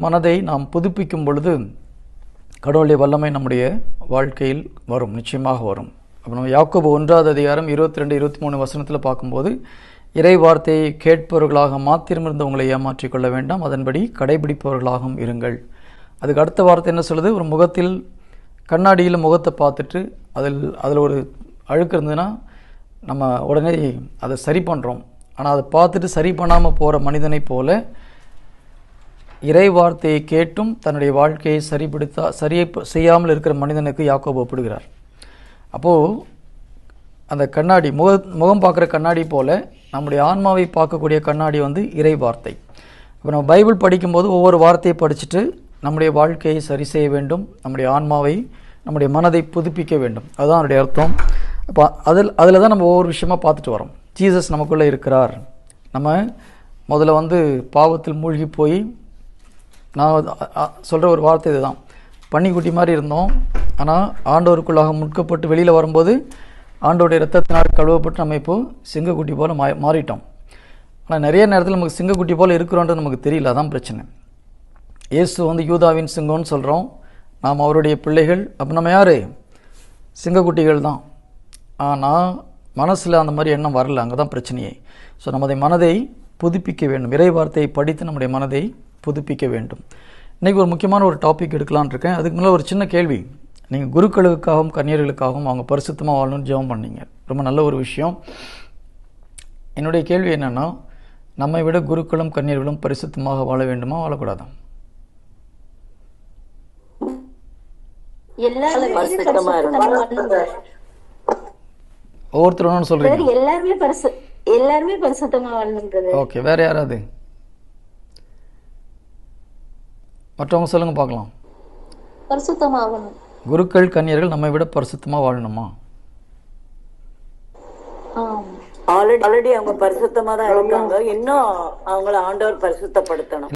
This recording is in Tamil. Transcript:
மனதை நாம் புதுப்பிக்கும் பொழுது கடவுளுடைய வல்லமை நம்முடைய வாழ்க்கையில் வரும் நிச்சயமாக வரும். அப்போ நம்ம யாக்கோபு ஒன்றாவது அதிகாரம் இருபத்தி ரெண்டு இருபத்தி மூணு வசனத்தில் பார்க்கும்போது இறை வார்த்தையை கேட்பவர்களாக மாத்திரமிருந்து உங்களை ஏமாற்றிக் கொள்ள வேண்டாம் அதன்படி கடைபிடிப்பவர்களாகவும் இருங்கள். அதுக்கு அடுத்த வார்த்தை என்ன சொல்லுது? ஒரு முகத்தில் கண்ணாடியில் முகத்தை பார்த்துட்டு அதில் அதில் ஒரு அழுக்கு இருந்ததுன்னா நம்ம உடனே அதை சரி பண்ணுறோம் ஆனால் அதை பார்த்துட்டு சரி பண்ணாமல் போகிற மனிதனைப் போல இறை வார்த்தையை கேட்டும் தன்னுடைய வாழ்க்கையை சரிப்படுத்தா சரியை செய்யாமல் இருக்கிற மனிதனுக்கு யாக்கோபு ஒப்பிடுகிறார். அப்போது அந்த கண்ணாடி முக முகம் பார்க்குற கண்ணாடி போல நம்முடைய ஆன்மாவை பார்க்கக்கூடிய கண்ணாடி வந்து இறை வார்த்தை இப்போ நம்ம பைபிள் படிக்கும்போது ஒவ்வொரு வார்த்தையை படிச்சுட்டு நம்முடைய வாழ்க்கையை சரி செய்ய வேண்டும் நம்முடைய ஆன்மாவை நம்முடைய மனதை புதுப்பிக்க வேண்டும். அதுதான் அதனுடைய அர்த்தம். அப்போ அதில் அதில் தான் நம்ம ஒவ்வொரு விஷயமாக பார்த்துட்டு வரோம். ஜீசஸ் நமக்குள்ளே இருக்கிறார். நம்ம முதல்ல வந்து பாவத்தில் மூழ்கி போய் நான் சொல்கிற ஒரு வார்த்தை இதுதான். பன்னிக்குட்டி மாதிரி இருந்தோம். ஆனால் ஆண்டவருக்குள்ளாக முட்கப்பட்டு வெளியில் வரும்போது ஆண்டோடைய ரத்தத்தினால் கழுவப்பட்டு நம்ம இப்போது சிங்கக்குட்டி போல் மா மாறிட்டோம். ஆனால் நிறைய நேரத்தில் நமக்கு சிங்கக்குட்டி போல் இருக்கிறோன்றது நமக்கு தெரியல. அதான் பிரச்சனை. இயேசு வந்து யூதாவின் சிங்கம்னு சொல்கிறோம் நாம் அவருடைய பிள்ளைகள். அப்போ நம்ம யார்? சிங்கக்குட்டிகள் தான். ஆனால் மனசில் அந்த மாதிரி எண்ணம் வரல. அங்கே தான் பிரச்சனையே ஸோ நமது மனதை புதுப்பிக்க வேண்டும். இறை வார்த்தையை படித்து நம்முடைய மனதை புதுப்பிக்க வேண்டும். இன்றைக்கி ஒரு முக்கியமான ஒரு டாபிக் எடுக்கலான்னு இருக்கேன். அதுக்கு முன்னாடி ஒரு சின்ன கேள்வி. நீங்கள் குருக்களுக்காகவும் கன்னியர்களுக்காகவும் அவங்க பரிசுத்தமாக வாழணும்னு ஜெபம் பண்ணீங்க. ரொம்ப நல்ல ஒரு விஷயம். என்னுடைய கேள்வி என்னென்னா நம்மை விட குருக்களும் கன்னியர்களும் பரிசுத்தமாக வாழ வேண்டுமா வாழக்கூடாதா. ஒவ்வொருத்தரும் brother, எல்லாருமே பரிசு எல்லாருமே பரிசுத்தமா வாழணுன்றது ஓகே வேறு யாராவது? மற்றவங்க சொல்லுங்கள் பார்க்கலாம். பரிசுத்தமா ஆகணும் குருக்கள் கன்னியர்கள் நம்மை விட பரிசுத்தமாக வாழணுமா? ஆல்ரெடி அவங்க பரிசுத்தமா தான் இருக்காங்க. இன்னும் அவங்கள ஆண்டவர் பரிசுத்தப்படுத்தணும்.